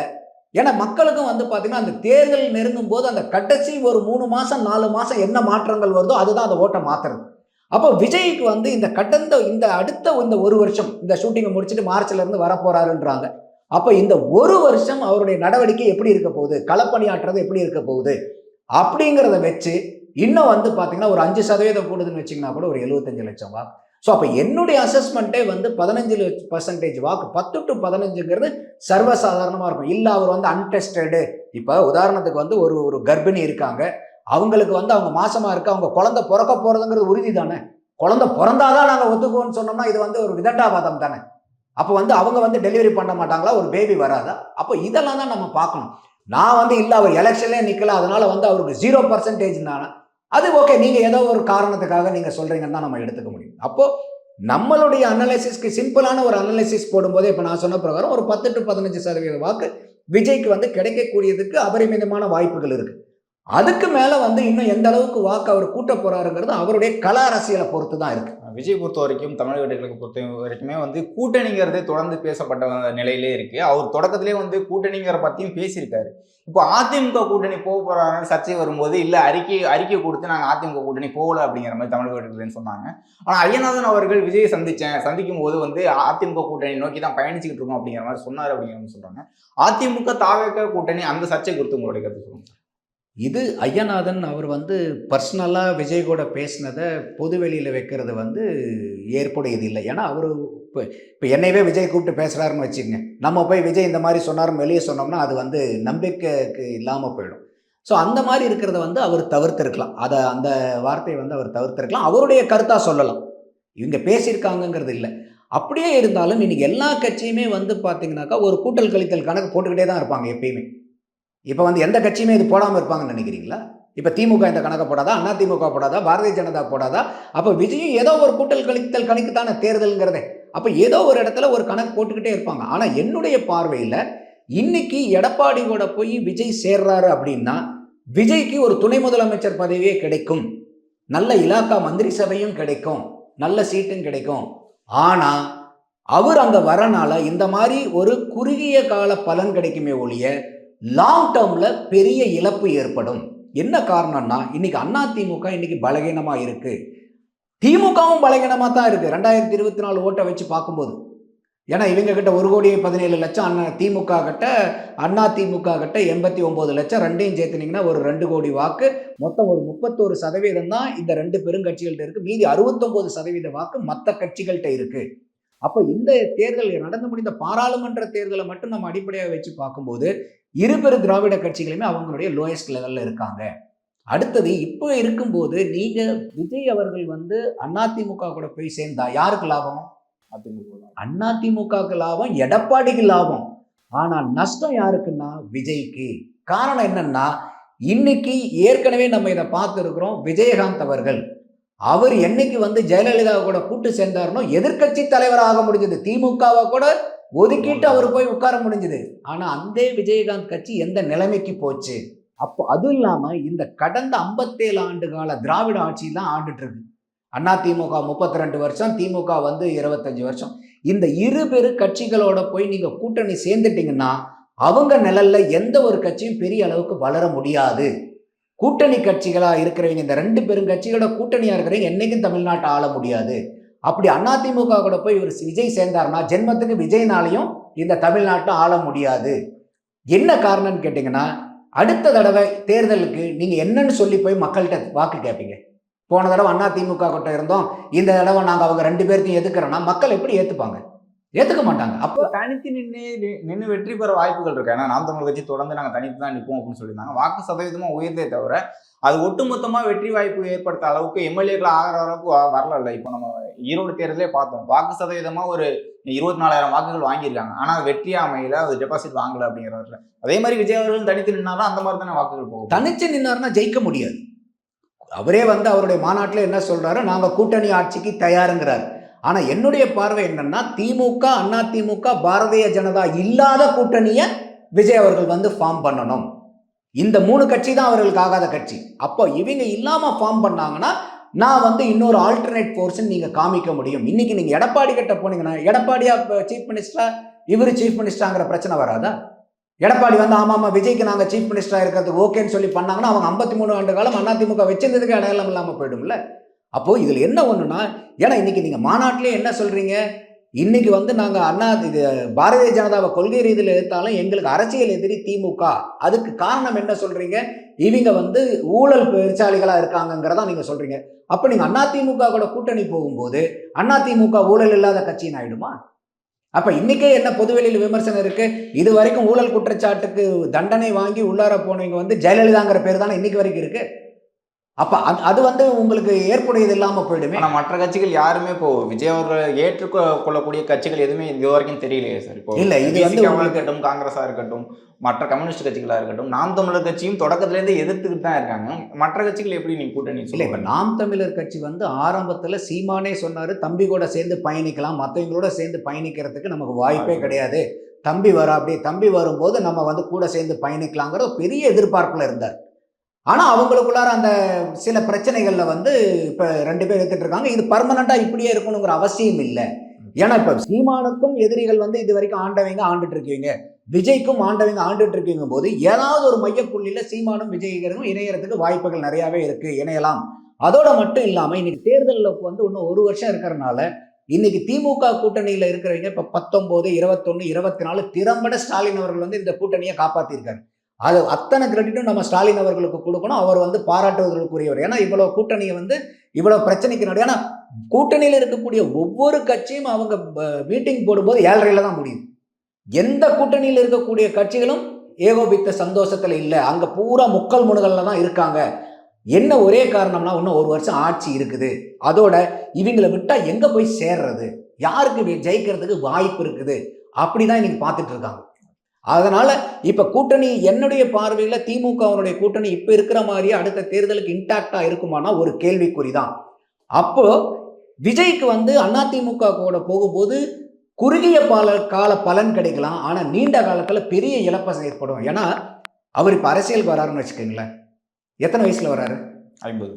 ஏன்னா மக்களுக்கும் வந்து பார்த்தீங்கன்னா அந்த தேர்தல் நெருங்கும் போது அந்த கடைசி ஒரு மூணு மாதம் நாலு மாதம் என்ன மாற்றங்கள் வருதோ அதுதான் அந்த ஓட்டை மாத்துறது. அப்போ விஜய்க்கு வந்து இந்த கடந்த இந்த அடுத்த இந்த ஒரு வருஷம் இந்த ஷூட்டிங்கை முடிச்சுட்டு மார்ச்லேருந்து வரப்போகிறாருன்றாங்க வரப்போறாருன்றாங்க. அப்போ இந்த ஒரு வருஷம் அவருடைய நடவடிக்கை எப்படி இருக்க போகுது? களப்பணியாற்றுறது எப்படி இருக்க போகுது? அப்படிங்கிறத வச்சு இன்னும் வந்து பார்த்தீங்கன்னா ஒரு அஞ்சு சதவீதம் கூடுதுன்னு வச்சிங்கன்னா கூட ஒரு எழுபத்தஞ்சு லட்சம் வாக்கு. ஸோ அப்போ என்னுடைய அசஸ்மெண்ட்டே வந்து பதினஞ்சு பர்சன்டேஜ் வாக்கு பத்து டு பதினஞ்சுங்கிறது சர்வசாதாரணமாக இருக்கும். இல்லை அவர் வந்து அன்டெஸ்டடு இப்போ உதாரணத்துக்கு வந்து ஒரு ஒரு கர்ப்பிணி இருக்காங்க. அவங்களுக்கு வந்து அவங்க மாசமாக இருக்க. அவங்க குழந்தை பிறக்க போகிறதுங்கிறது உறுதி தானே? குழந்தை பிறந்தாதான் நாங்கள் ஒத்துக்குவோம்னு சொன்னோம்னா இது வந்து ஒரு விதண்டாவாதம் தானே? அப்போ வந்து அவங்க வந்து டெலிவரி பண்ண மாட்டாங்களா? ஒரு பேபி வராதா? அப்போ இதெல்லாம் தான் நம்ம பார்க்கணும். நான் வந்து இல்லை அவர் எலெக்ஷன்லேயே நிற்கல அதனால வந்து அவருக்கு ஜீரோ பர்சன்டேஜ் அது ஓகே நீங்கள் ஏதோ ஒரு காரணத்துக்காக நீங்கள் சொல்கிறீங்கன்னு தான் நம்ம எடுத்துக்க முடியும். அப்போது நம்மளுடைய அனலைசிஸ்க்கு சிம்பிளான ஒரு அனலைசிஸ் போடும்போதே இப்போ நான் சொன்ன பிரகாரம் ஒரு பத்து டு பதினஞ்சு சதவீத வாக்கு விஜய்க்கு வந்து கிடைக்கக்கூடியதுக்கு அபரிமிதமான வாய்ப்புகள் இருக்குது அதுக்கு மேலே வந்து இன்னும் எந்த அளவுக்கு வாக்கு அவர் கூட்ட போகிறாருங்கிறது அவருடைய கலா அரசியலை பொறுத்து தான் இருக்குது விஜய் பொறுத்த வரைக்கும் தமிழக வெற்றிகளுக்கு பொறுத்த வரைக்குமே வந்து கூட்டணிங்கிறது தொடர்ந்து பேசப்பட்ட நிலையிலே இருக்கு. அவர் தொடக்கத்திலே வந்து கூட்டணிங்கிற பத்தியும் பேசியிருக்காரு. இப்போ அதிமுக கூட்டணி போக போகிறாங்க சர்ச்சை வரும்போது இல்ல அறிக்கை அறிக்கை கொடுத்து நாங்க அதிமுக கூட்டணி போகல அப்படிங்கிற மாதிரி தமிழக வெற்றிகள்னு சொன்னாங்க. ஆனா ஐயநாதன் அவர்கள் விஜயை சந்திச்சேன். சந்திக்கும் போது வந்து அதிமுக கூட்டணி நோக்கி தான் பயணிச்சுக்கிட்டு இருக்கோம் அப்படிங்கிற மாதிரி சொன்னார் அப்படிங்கிற மாதிரி சொல்றாங்க. அதிமுக தாவக கூட்டணி அந்த சர்ச்சை குறித்து உங்களுடைய கருத்து சொல்லுங்க. இது ஐயநாதன் அவர் வந்து பர்சனலாக விஜய் கூட பேசினதை பொது வெளியில் வைக்கிறது வந்து ஏற்புடையது இல்லை. ஏன்னா அவர் இப்போ இப்போ என்னையவே விஜய் கூப்பிட்டு பேசுகிறாருன்னு வச்சுக்கங்க. நம்ம போய் விஜய் இந்த மாதிரி சொன்னாருன்னு வெளியே சொன்னோம்னா அது வந்து நம்பிக்கைக்கு இல்லாமல் போயிடும். ஸோ அந்த மாதிரி இருக்கிறத வந்து அவர் தவிர்த்திருக்கலாம். அதை அந்த வார்த்தையை வந்து அவர் தவிர்த்திருக்கலாம். அவருடைய கருத்தாக சொல்லலாம். இவங்க பேசியிருக்காங்கங்கிறது இல்லை. அப்படியே இருந்தாலும் இன்றைக்கி எல்லா கட்சியுமே வந்து பார்த்திங்கனாக்கா ஒரு கூட்டல் கழித்தல் கணக்கு போட்டுக்கிட்டே தான் இருப்பாங்க எப்பயுமே. இப்போ வந்து எந்த கட்சியுமே இது போடாமல் இருப்பாங்கன்னு நினைக்கிறீங்களா? இப்போ திமுக இந்த கணக்கை போடாதா? அண்ணா திமுக போடாதா? பாரதிய ஜனதா போடாதா? அப்போ விஜயும் ஏதோ ஒரு கூட்டல் கழித்தல் கணக்கு தானே தேர்தலுங்கிறதே. அப்போ ஏதோ ஒரு இடத்துல ஒரு கணக்கு போட்டுக்கிட்டே இருப்பாங்க. ஆனால் என்னுடைய பார்வையில் இன்னைக்கு எடப்பாடி கூட போய் விஜய் சேர்றாரு அப்படின்னா விஜய்க்கு ஒரு துணை முதலமைச்சர் பதவியே கிடைக்கும். நல்ல இலாக்கா மந்திரி சபையும் கிடைக்கும். நல்ல சீட்டும் கிடைக்கும். ஆனால் அவர் அங்கே வரனால இந்த மாதிரி ஒரு குறுகிய கால பலன் கிடைக்குமே ஒழிய லாங் டேர்மில் பெரிய இழப்பு ஏற்படும். என்ன காரணம்னா இன்னைக்கு அண்ணா திமுக இன்னைக்கு பலகீனமாக இருக்கு. திமுகவும் பலகீனமாக தான் இருக்கு. ரெண்டாயிரத்தி இருபத்தி நாலு ஓட்டை வச்சு பார்க்கும்போது. ஏன்னா இவங்க கிட்ட ஒரு கோடியே பதினேழு லட்சம் அண்ணா திமுக கிட்ட அண்ணா திமுக கிட்ட எண்பத்தி ஒன்பது லட்சம் ரெண்டையும் சேர்த்துனீங்கன்னா ஒரு ரெண்டு கோடி வாக்கு. மொத்தம் ஒரு முப்பத்தோரு சதவீதம் தான் இந்த ரெண்டு பெருங்கட்சிகள்கிட்ட இருக்கு. மீதி அறுபத்தொன்பது சதவீத வாக்கு மற்ற கட்சிகள்கிட்ட இருக்கு. அப்போ இந்த தேர்தல் நடந்து முடிந்த பாராளுமன்ற தேர்தலை மட்டும் நம்ம அடிப்படையாக வச்சு பார்க்கும்போது இரு பெரு திராவிட கட்சிகளுமே அவங்களுடைய லோயஸ்ட் லெவல்ல இருக்காங்க. அடுத்தது இப்போ இருக்கும்போது நீங்க விஜய் அவர்கள் வந்து அதிமுக கூட போய் சேர்ந்தா யாருக்கு லாபம்? அதிமுக அதிமுகவுக்கு லாபம் எடப்பாடிக்கு லாபம். ஆனா நஷ்டம் யாருக்குன்னா விஜய்க்கு. காரணம் என்னன்னா இன்னைக்கு ஏற்கனவே நம்ம இதை பார்த்துருக்குறோம் விஜயகாந்த் அவர்கள். அவர் என்னைக்கு வந்து ஜெயலலிதா கூட கூட்டு சேர்ந்தாருனோ எதிர்க்கட்சி தலைவர் ஆக முடிஞ்சது. திமுகவை கூட ஒதுக்கிட்டு அவர் போய் உட்கார முடிஞ்சது. ஆனா அந்த விஜயகாந்த் கட்சி எந்த நிலைமைக்கு போச்சு? அப்போ அதுவும் இல்லாம இந்த கடந்த 57 ஆண்டு கால திராவிட ஆட்சி தான் ஆண்டுட்டு இருக்கு அண்ணா திமுக முப்பத்தி ரெண்டு வருஷம் திமுக வந்து இருபத்தஞ்சு வருஷம். இந்த இரு பெரு கட்சிகளோட போய் நீங்க கூட்டணி சேர்ந்துட்டீங்கன்னா அவங்க நிழல்ல எந்த ஒரு கட்சியும் பெரிய அளவுக்கு வளர முடியாது. கூட்டணி கட்சிகளாக இருக்கிறவங்க இந்த ரெண்டு பெரும் கட்சிகளோட கூட்டணியாக இருக்கிறவங்க என்னைக்கும் தமிழ்நாட்டை ஆள முடியாது. அப்படி அதிமுக கூட போய் ஒரு விஜய் சேர்ந்தாருன்னா ஜென்மத்துக்கு விஜய்னாலையும் இந்த தமிழ்நாட்டை ஆள முடியாது. என்ன காரணம்னு கேட்டிங்கன்னா அடுத்த தடவை தேர்தலுக்கு நீங்கள் என்னன்னு சொல்லி போய் மக்கள்கிட்ட வாக்கு கேட்பீங்க போன தடவை அண்ணா திமுக கிட்ட இருந்தோம். இந்த தடவை நாங்கள் அவங்க ரெண்டு பேர்த்தையும் எதுக்குறோன்னா மக்கள் எப்படி ஏற்றுப்பாங்க ஏற்றுக்க மாட்டாங்க. அப்போ தனித்து நின்று நின்று வெற்றி பெற வாய்ப்புகள் இருக்கு. ஏன்னா நாம் தமிழ் கட்சி தொடர்ந்து நாங்கள் தனித்து தான் நிற்போம் அப்படின்னு சொல்லியிருந்தாங்க. வாக்கு சதவீதமா உயர்ந்தே தவிர அது ஒட்டுமொத்தமா வெற்றி வாய்ப்பு ஏற்படுத்த அளவுக்கு எம்எல்ஏக்கள் ஆகிற அளவுக்கு வரல இப்போ நம்ம ஈரோடு தேர்தலே பார்த்தோம். வாக்கு சதவீதமா ஒரு இருபத்தி நாலாயிரம் வாக்குகள் வாங்கியிருக்காங்க. ஆனா அது வெற்றியா அமையல அது டெபாசிட் வாங்கல அப்படிங்கிறதுல அதே மாதிரி விஜய் அவர்கள் தனித்து நின்னாலும் அந்த மாதிரி தானே வாக்குகள் போகும். தனிச்சு நின்னாருன்னா ஜெயிக்க முடியாது. அவரே வந்து அவருடைய மாநாட்டில் என்ன சொல்றாரு? நாங்க கூட்டணி ஆட்சிக்கு தயாருங்கிறார். ஆனால் என்னுடைய பார்வை என்னன்னா திமுக அண்ணா திமுக பாரதிய ஜனதா இல்லாத கூட்டணியை விஜய் அவர்கள் வந்து ஃபார்ம் பண்ணணும். இந்த மூணு கட்சி தான் அவர்களுக்கு ஆகாத கட்சி. அப்போ இவங்க இல்லாமல் ஃபார்ம் பண்ணாங்கன்னா நான் வந்து இன்னொரு ஆல்டர்னேட் ஃபோர்ஸ்ன்னு நீங்கள் காமிக்க முடியும். இன்னைக்கு நீங்கள் எடப்பாடி கிட்ட போனீங்கன்னா எடப்பாடியா சீஃப் மினிஸ்டரா இவர் சீஃப் மினிஸ்டராங்கிற பிரச்சனை வராதா? எடப்பாடி வந்து ஆமாம் ஆமாம் விஜய்க்கு நாங்கள் சீஃப் மினிஸ்டராக இருக்கிறது ஓகேன்னு சொல்லி பண்ணாங்கன்னா அவங்க ஐம்பத்தி மூணு ஆண்டு காலம் அதிமுக வச்சிருந்ததுக்கு அடையாளம் இல்லாமல் போயிடும்ல. அப்போது இதில் என்ன ஒன்றுனா ஏன்னா இன்னைக்கு நீங்கள் மாநாட்டிலே என்ன சொல்கிறீங்க இன்னைக்கு வந்து நாங்கள் அண்ணா இது பாரதிய ஜனதாவை கொள்கை ரீதியில் எதிர்த்தாலும் எங்களுக்கு அரசியல் எதிரி திமுக. அதுக்கு காரணம் என்ன சொல்கிறீங்க இவங்க வந்து ஊழல் பெருச்சாளிகளாக இருக்காங்கங்கிறதா சொல்கிறீங்க அப்போ நீங்கள் அண்ணா அதிமுக கூட கூட்டணி போகும்போது அதிமுக ஊழல் இல்லாத கட்சின்னு ஆயிடுமா? அப்போ இன்னைக்கே என்ன பொதுவெளியில் விமர்சனம் இருக்குது இது வரைக்கும் ஊழல் குற்றச்சாட்டுக்கு தண்டனை வாங்கி உள்ளார போனவங்க வந்து ஜெயலலிதாங்கிற பேர் தானே இன்னைக்கு வரைக்கும் இருக்குது அப்ப அது- அது வந்து உங்களுக்கு ஏற்புடையது இல்லாம போயிடுமே. ஆனா மற்ற கட்சிகள் யாருமே இப்போ விஜய் அவர்களை ஏற்றுக்கொள்ளக்கூடிய கட்சிகள் எதுவுமே இது வரைக்கும் தெரியலையே சார். இப்போ இல்ல, இது வந்து இருக்கட்டும் காங்கிரஸா இருக்கட்டும் மற்ற கம்யூனிஸ்ட் கட்சிகளா இருக்கட்டும் நாம் தமிழர் கட்சியும் தொடக்கத்துல இருந்து எதிர்த்துக்கிட்டு தான் இருக்காங்க. மற்ற கட்சிகள் எப்படி நீங்க கூட்டணி இல்ல இப்ப நாம் தமிழர் கட்சி வந்து ஆரம்பத்துல சீமானே சொன்னாரு தம்பி கூட சேர்ந்து பயணிக்கலாம் மற்றவங்களோட சேர்ந்து பயணிக்கிறதுக்கு நமக்கு வாய்ப்பே கிடையாது. தம்பி வர அப்படி தம்பி வரும்போது நம்ம வந்து கூட சேர்ந்து பயணிக்கலாங்கிற ஒரு பெரிய எதிர்பார்ப்புல இருந்தார். ஆனால் அவங்களுக்குள்ளார அந்த சில பிரச்சனைகளில் வந்து இப்போ ரெண்டு பேர் எடுத்துட்டு இருக்காங்க. இது பர்மனண்ட்டாக இப்படியே இருக்கணுங்கிற அவசியம் இல்லை. ஏன்னா இப்போ சீமானுக்கும் எதிரிகள் வந்து இது வரைக்கும் ஆண்டவங்க ஆண்டுட்டு இருக்கீங்க. விஜய்க்கும் ஆண்டவங்க ஆண்டுட்டு இருக்கீங்க போது ஏதாவது ஒரு மையப்புள்ளியில் சீமானும் விஜய்கரும் இணையறதுக்கு வாய்ப்புகள் நிறையாவே இருக்கு இணையலாம். அதோட மட்டும் இல்லாமல் இன்னைக்கு தேர்தலில் வந்து இன்னும் ஒரு வருஷம் இருக்கிறனால இன்னைக்கு திமுக கூட்டணியில் இருக்கிறவங்க இப்போ பத்தொம்போது இருபத்தொன்னு இருபத்தி நாலு திறம்பட ஸ்டாலின் அவர்கள் வந்து இந்த கூட்டணியை காப்பாத்திருக்காரு. அது அத்தனை கிரெடிட்டும் நம்ம ஸ்டாலின் அவர்களுக்கு கொடுக்கணும். அவர் வந்து பாராட்டுவதற்குரியவர். ஏன்னா இவ்வளோ கூட்டணியை வந்து இவ்வளோ பிரச்சனைக்கு நடுவே ஏன்னா கூட்டணியில் இருக்கக்கூடிய ஒவ்வொரு கட்சியும் அவங்க மீட்டிங் போடும்போது ஏழரையில் தான் முடியும். எந்த கூட்டணியில் இருக்கக்கூடிய கட்சிகளும் ஏகோபித்த சந்தோஷத்தில் இல்லை. அங்கே பூரா முக்கல் முணுகல்ல தான் இருக்காங்க. என்ன ஒரே காரணம்னா இன்னும் ஒரு வருஷம் ஆட்சி இருக்குது. அதோட இவங்களை விட்டால் எங்கே போய் சேர்றது? யாருக்கு ஜெயிக்கிறதுக்கு வாய்ப்பு இருக்குது? அப்படிதான் இன்னைக்கு பார்த்துட்டு இருக்காங்க. அதனால இப்ப கூட்டணி என்னுடைய பார்வையில திமுகவினுடைய கூட்டணி இப்ப இருக்கிற மாதிரியே அடுத்த தேர்தலுக்கு இன்டாக்டா இருக்குமானா ஒரு கேள்விக்குறி தான் அப்போ விஜய்க்கு வந்து அதிமுக கூட போகும்போது குறுகிய பால கால பலன் கிடைக்கலாம். ஆனா நீண்ட காலத்துல பெரிய இழப்பை ஏற்படும். ஏன்னா அவர் இப்ப அரசியல் வராருன்னு வச்சுக்கோங்களேன். எத்தனை வயசுல வராரு? ஐம்பது.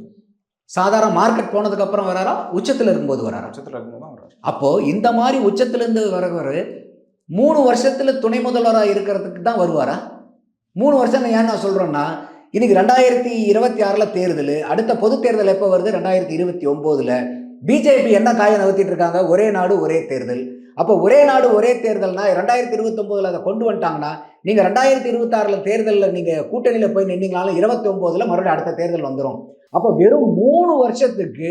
சாதாரண மார்க்கெட் போனதுக்கு அப்புறம் வராரா? உச்சத்துல இருக்கும்போது வராரா? பட்சத்தில் இருக்கும்போது தான் வர்றாரு அப்போ இந்த மாதிரி உச்சத்துல இருந்து வரவர் மூணு வருஷத்தில் துணை முதல்வராக இருக்கிறதுக்கு தான் வருவாரா? மூணு வருஷம் ஏன் நான் சொல்கிறேன்னா இன்னைக்கு ரெண்டாயிரத்தி இருபத்தி ஆறில் தேர்தல் அடுத்த பொது தேர்தல் எப்போ வருது? ரெண்டாயிரத்தி இருபத்தி ஒம்போதில். பிஜேபி என்ன காயை நகர்த்திட்டு இருக்காங்க? ஒரே நாடு ஒரே தேர்தல். அப்போ ஒரே நாடு ஒரே தேர்தல்னா ரெண்டாயிரத்தி இருபத்தொம்போதில் அதை கொண்டு வந்துட்டாங்கன்னா நீங்கள் ரெண்டாயிரத்தி இருபத்தாறில் தேர்தலில் நீங்கள் கூட்டணியில் போய் நின்னீங்களாலும் இருபத்தி ஒம்போதில் மறுபடியும் அடுத்த தேர்தல் வந்துடும் அப்போ வெறும் மூணு வருஷத்துக்கு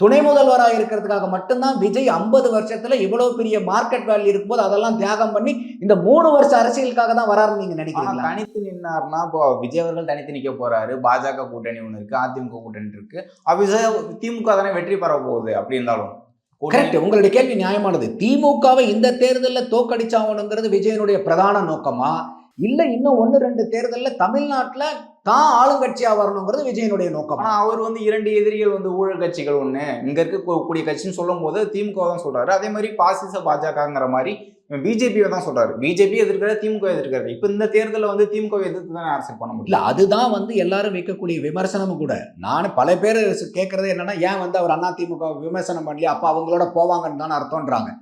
துணை முதல்வராக இருக்கிறதுக்காக மட்டும்தான் விஜய் ஐம்பது வருஷத்துல இவ்வளவு பெரிய மார்க்கெட் வேல்யூ இருக்கும்போது அதெல்லாம் தியாகம் பண்ணி இந்த மூணு வருஷ அரசியலுக்காக தான் வராருன்னு நீங்க ஆனா நினைக்கிறீங்களா? தனித்து நின்னார்னா இப்போ விஜய் அவர்கள் தனித்து நிக்க போறாரு. பாஜக கூட்டணி ஒண்ணு இருக்கு அதிமுக கூட்டணி இருக்கு. விஜய் திமுக தானே வெற்றி பெற போகுது அப்படி இருந்தாலும். கரெக்ட் உங்களுடைய கேள்வி நியாயமானது. திமுகவை இந்த தேர்தலில் தோக்கடிச்சாகணுங்கிறது விஜயனுடைய பிரதான நோக்கமா? இல்ல இன்னும் ஒன்னு ரெண்டு தேர்தல்ல தமிழ்நாட்டுல தான் ஆளுங்கட்சியா வரணுங்கிறது விஜயனுடைய நோக்கமா. ஆனா அவர் வந்து இரண்டு எதிரிகள் வந்து ஊழல் கட்சிகள் ஒண்ணு. இங்க இருக்கக்கூடிய கட்சின்னு சொல்லும் போது திமுக தான் சொல்றாரு. அதே மாதிரி பாசிச பாஜகங்கிற மாதிரி பிஜேபியை தான் சொல்றாரு. பிஜேபி எதிர்க்கிறாரு திமுக எதிர்க்கிறாரு இப்ப இந்த தேர்தலில் வந்து திமுக எதிர்த்து தானே அரசியல் பண்ண முடியல அதுதான் வந்து எல்லாரும் வைக்கக்கூடிய விமர்சனமும் கூட. நான் பல பேர் கேட்கறது என்னன்னா ஏன் வந்து அவர் அண்ணா திமுக விமர்சனம் பண்ணலையா அப்ப அவங்களோட போவாங்கன்னு தானே அர்த்தம்ன்றாங்க.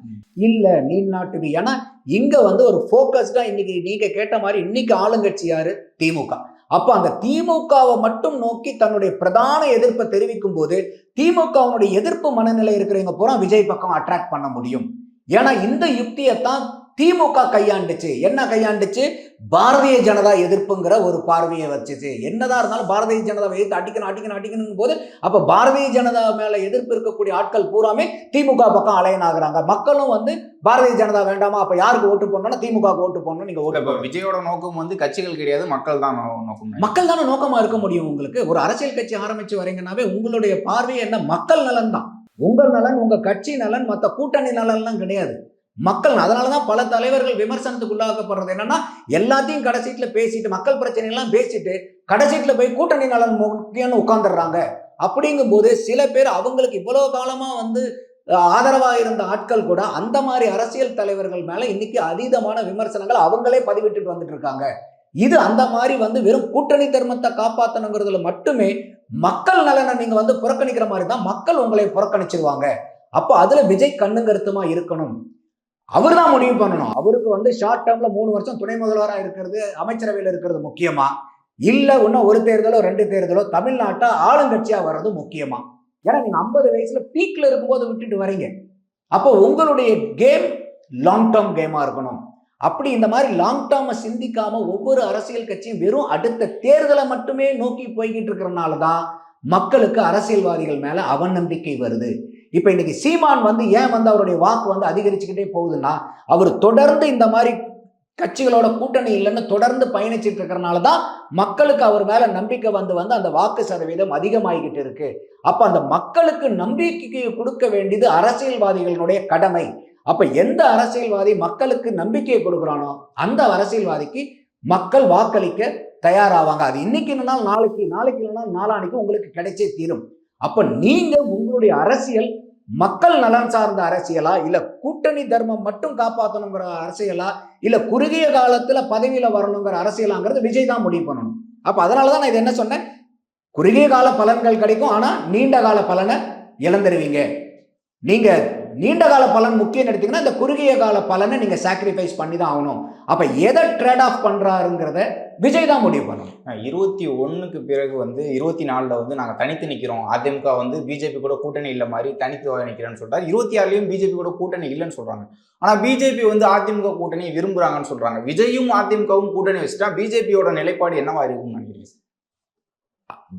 இல்ல நீ நாட்டுக்கு ஏன்னா இங்க வந்து ஒரு ஃபோக்கஸ்டா இன்னைக்கு நீங்க கேட்ட மாதிரி இன்னைக்கு ஆளுங்கட்சி யாரு? திமுக. அப்ப அந்த திமுகவை மட்டும் நோக்கி தன்னுடைய பிரதான எதிர்ப்பை தெரிவிக்கும் போது திமுகவினுடைய எதிர்ப்பு மனநிலை இருக்கிறவங்க பூரா விஜய் பக்கம் அட்ராக்ட் பண்ண முடியும். ஏன்னா இந்த யுக்தியை தான் திமுக கையாண்டுச்சு. என்ன கையாண்டுச்சு? பாரதிய ஜனதா எதிர்ப்புங்கிற ஒரு பார்வையை வச்சுச்சு. என்னதான் இருந்தாலும் பாரதிய ஜனதாவை எதிர்த்து அடிக்கணும் அடிக்கணும் அடிக்கணும் போது அப்ப பாரதிய ஜனதா மேல எதிர்ப்பு இருக்கக்கூடிய ஆட்கள் பூராமே திமுக பக்கம் அலையன் ஆகுறாங்க. மக்களும் வந்து பாரதிய ஜனதா வேண்டாமா? அப்ப யாருக்கு ஓட்டு போடணும்னா திமுக ஓட்டு போடணும் நீங்க ஓட்டு. விஜயோட நோக்கம் வந்து கட்சிகள் கிடையாது மக்கள் தான் நோக்கம் மக்கள் தானே நோக்கமா இருக்க முடியும் உங்களுக்கு? ஒரு அரசியல் கட்சி ஆரம்பிச்சு வரீங்கன்னாவே உங்களுடைய பார்வை என்ன? மக்கள் நலன் தான் உங்கள் நலன் உங்க கட்சி நலன் மத்த கூட்டணி நலன்லாம் கிடையாது. மக்கள் அதனாலதான் பல தலைவர்கள் விமர்சனத்துக்கு உள்ளாக்கப்படுறது என்னன்னா எல்லாத்தையும் கடைசீட்ல பேசிட்டு மக்கள் பிரச்சனை எல்லாம் பேசிட்டு கடைசீட்ல போய் கூட்டணி நலன் முக்கியம்னு உட்கார்ந்துடுறாங்க. அப்படிங்கும்போது சில பேர் அவங்களுக்கு இவ்வளவு காலமா வந்து ஆதரவாக இருந்த ஆட்கள் கூட அந்த மாதிரி அரசியல் தலைவர்கள் மேல இன்னைக்கு அதீதமான விமர்சனங்கள் அவங்களே பதிவிட்டுட்டு வந்துட்டு இருக்காங்க இது அந்த மாதிரி வந்து வெறும் கூட்டணி தர்மத்தை காப்பாற்றணுங்கிறதுல மட்டுமே மக்கள் நலனை நீங்க வந்து புறக்கணிக்கிற மாதிரி தான் மக்கள் உங்களை புறக்கணிச்சிருவாங்க. அப்போ அதுல விஜய் கண்ணுங்கருத்துமா இருக்கணும்? அவர் தான் முடிவு பண்ணணும். அவருக்கு வந்து ஷார்ட் டேர்ம்ல மூணு வருஷம் துணை முதல்வராக இருக்கிறது அமைச்சரவையில் இருக்கிறது முக்கியமா? இல்ல இன்னும் ஒரு தேர்தலோ ரெண்டு தேர்தலோ தமிழ்நாட்டை ஆளுங்கட்சியா வர்றது முக்கியமா? ஏன்னா நீங்க ஐம்பது வயசுல பீக்ல இருக்கும்போது விட்டுட்டு வரீங்க. அப்போ உங்களுடைய கேம் லாங் டேர்ம் கேமா இருக்கணும். அப்படி இந்த மாதிரி லாங் டேர்மை சிந்திக்காம ஒவ்வொரு அரசியல் கட்சியும் வெறும் அடுத்த தேர்தலை மட்டுமே நோக்கி போய்கிட்டு இருக்கிறனால தான் மக்களுக்கு அரசியல்வாதிகள் மேல அவநம்பிக்கை வருது. இப்போ இன்னைக்கு சீமான் வந்து ஏன் வந்து அவருடைய வாக்கு வந்து அதிகரிச்சுக்கிட்டே போகுதுன்னா அவர் தொடர்ந்து இந்த மாதிரி கட்சிகளோட கூட்டணி இல்லைன்னு தொடர்ந்து பயணிச்சுட்டு இருக்கிறனால தான் மக்களுக்கு அவர் மேல நம்பிக்கை வந்து வந்து அந்த வாக்கு சதவீதம் அதிகமாகிக்கிட்டு இருக்கு. அப்ப அந்த மக்களுக்கு நம்பிக்கையை கொடுக்க வேண்டியது அரசியல்வாதிகளுடைய கடமை. அப்ப எந்த அரசியல்வாதி மக்களுக்கு நம்பிக்கையை கொடுக்குறானோ அந்த அரசியல்வாதிக்கு மக்கள் வாக்களிக்க தயாராவாங்க. அது இன்னைக்கு இல்லைனா நாளைக்கு நாளைக்கு இல்லைனா நாளானிக்கு உங்களுக்கு கிடைச்சே தீரும். அப்ப நீங்க உங்களுடைய அரசியல் மக்கள் நலன் சார்ந்த அரசியலா? இல்ல கூட்டணி தர்மம் மட்டும் காப்பாற்றணுங்கிற அரசியலா? இல்ல குறுகிய காலத்துல பதவியில வரணுங்கிற அரசியலாங்கிறது விஜய் தான் முடிவு பண்ணணும். அப்ப அதனாலதான் நான் இது என்ன சொன்னேன்? குறுகிய கால பலன்கள் கிடைக்கும் ஆனா நீண்ட கால பலனை இழந்துருவீங்க. நீங்க நீண்ட கால பலன் முக்கியம் எடுத்தீங்கன்னா இந்த குறுகிய கால பலனை நீங்கள் சாக்ரிஃபைஸ் பண்ணி தான் ஆகணும். அப்போ எதை ட்ரேட் ஆஃப் பண்ணுறாருங்கிறத விஜய் தான் முடிவு பண்ணணும். இருபத்தி ஒன்றுக்கு பிறகு வந்து இருபத்தி நாலில் வந்து நாங்கள் தனித்து நிற்கிறோம் அதிமுக வந்து பிஜேபி கூட கூட்டணி இல்லை மாதிரி தனித்து நிற்கிறேன்னு சொல்கிறார் இருபத்தி ஆறுலேயும் பிஜேபி கூட கூட்டணி இல்லைன்னு சொல்கிறாங்க ஆனால் பிஜேபி வந்து அதிமுக கூட்டணி விரும்புகிறாங்கன்னு சொல்கிறாங்க விஜயும் அதிமுகவும் கூட்டணி வச்சுட்டா பிஜேபியோட நிலைப்பாடு என்னவா இருக்கும்னு நினைக்கிறீங்க?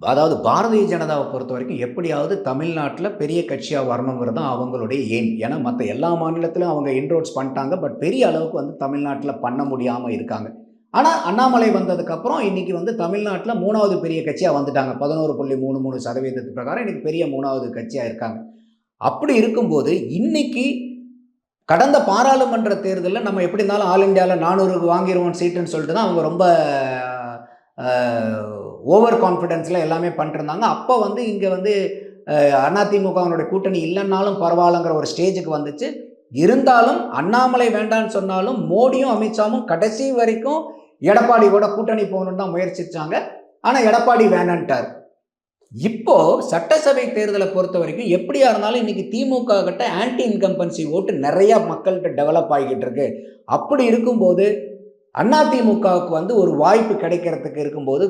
அதாவது பாரதிய ஜனதாவை பொறுத்த வரைக்கும் எப்படியாவது தமிழ்நாட்டில் பெரிய கட்சியாக வரணுங்கிறது தான் அவங்களுடைய எய்ம் ஏன்னா மற்ற எல்லா மாநிலத்திலும் அவங்க இன்ரோட்ஸ் பண்ணிட்டாங்க. பட் பெரிய அளவுக்கு வந்து தமிழ்நாட்டில் பண்ண முடியாமல் இருக்காங்க. ஆனால் அண்ணாமலை வந்ததுக்கப்புறம் இன்னைக்கு வந்து தமிழ்நாட்டில் மூணாவது பெரிய கட்சியாக வந்துட்டாங்க. பதினோரு புள்ளி மூணு மூணு சதவீதத்து பிரகாரம் இன்றைக்கி பெரிய மூணாவது கட்சியாக இருக்காங்க. அப்படி இருக்கும்போது இன்றைக்கி கடந்த பாராளுமன்ற தேர்தலில் நம்ம எப்படி இருந்தாலும் ஆல் இந்தியாவில் நானூறுக்கு வாங்கிடுவோம் சீட்டுன்னு சொல்லிட்டு தான் அவங்க ரொம்ப ஓவர் கான்ஃபிடென்ஸில் எல்லாமே பண்ணிருந்தாங்க அப்போ வந்து இங்கே வந்து அதிமுகவினுடைய கூட்டணி இல்லைன்னாலும் பரவாயில்லங்கிற ஒரு ஸ்டேஜுக்கு வந்துச்சு. இருந்தாலும் அண்ணாமலை வேண்டான்னு சொன்னாலும் மோடியும் அமித்ஷாவும் கடைசி வரைக்கும் எடப்பாடி கூட கூட்டணி போகணுன்னு தான் முயற்சிச்சாங்க. ஆனால் எடப்பாடி வேணான்ட்டார். இப்போ சட்டசபை தேர்தலை பொறுத்த வரைக்கும் எப்படியா இருந்தாலும் இன்னைக்கு திமுக கிட்ட ஆன்டி இன்கம்பன்சி ஓட்டு நிறைய மக்கள்கிட்ட டெவலப் ஆகிக்கிட்டு இருக்கு. அப்படி இருக்கும்போது அதிமுகவுக்கு வந்து ஒரு வாய்ப்பு கிடைக்கிறதுக்கு இருக்கும்போது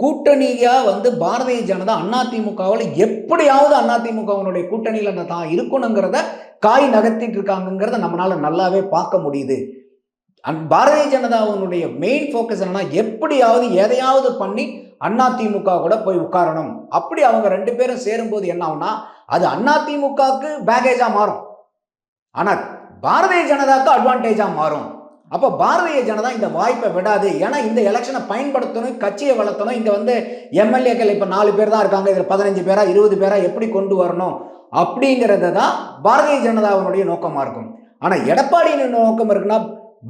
கூட்டணியாக வந்து பாரதிய ஜனதா அதிமுகவில் எப்படியாவது அதிமுகவினுடைய கூட்டணியில் அந்த தான் இருக்கணுங்கிறத காய் நகர்த்திட்டு இருக்காங்கங்கிறத நம்மளால நல்லாவே பார்க்க முடியுது. அண்ட் பாரதிய ஜனதாவினுடைய மெயின் ஃபோக்கஸ் என்னன்னா எப்படியாவது எதையாவது பண்ணி அதிமுக கூட போய் உட்காரணும். அப்படி அவங்க ரெண்டு பேரும் சேரும்போது என்ன ஆகும்னா அது அதிமுகவுக்கு பேகேஜாக மாறும். ஆனால் பாரதிய ஜனதாவுக்கு அட்வான்டேஜாக மாறும். அப்போ பாரதிய ஜனதா இந்த வாய்ப்பை விடாது. ஏன்னா இந்த எலெக்ஷனை பயன்படுத்தணும் கட்சியை வளர்த்தணும். இங்கே வந்து எம்எல்ஏக்கள் இப்போ நாலு பேர் தான் இருக்காங்க. இதில் பதினஞ்சு பேரா இருபது பேரா எப்படி கொண்டு வரணும்? அப்படிங்கிறத தான் பாரதிய ஜனதாவினுடைய நோக்கமாக இருக்கும். ஆனால் எடப்பாடியின் நோக்கம் இருக்குன்னா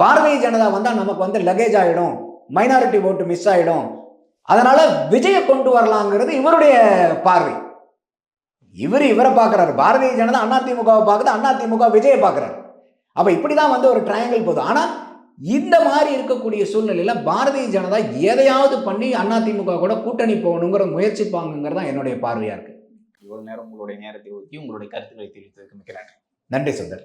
பாரதிய ஜனதா வந்தால் நமக்கு வந்து லகேஜ் ஆகிடும் மைனாரிட்டி ஓட்டு மிஸ் ஆகிடும் அதனால விஜயை கொண்டு வரலாங்கிறது இவருடைய பார்வை. இவர் இவரை பார்க்குறாரு. பாரதிய ஜனதா அதிமுகவை பார்க்குது அதிமுக விஜயை பார்க்குறாரு. அப்போ இப்படி தான் வந்து ஒரு ட்ரையாங்கிள் போதும் ஆனால் இந்த மாதிரி இருக்கக்கூடிய சூழ்நிலையில் பாரதிய ஜனதா எதையாவது பண்ணி அண்ணா திமுக கூட கூட்டணி போகணுங்கிற முயற்சிப்பாங்கிறது என்னுடைய பார்வையாக இருக்கு. இவ்வளவு நேரம் உங்களுடைய நேரத்தை ஒதுக்கி உங்களுடைய கருத்துக்களை தெரிவித்ததுக்கு மிக நன்றி. நன்றி சுந்தர்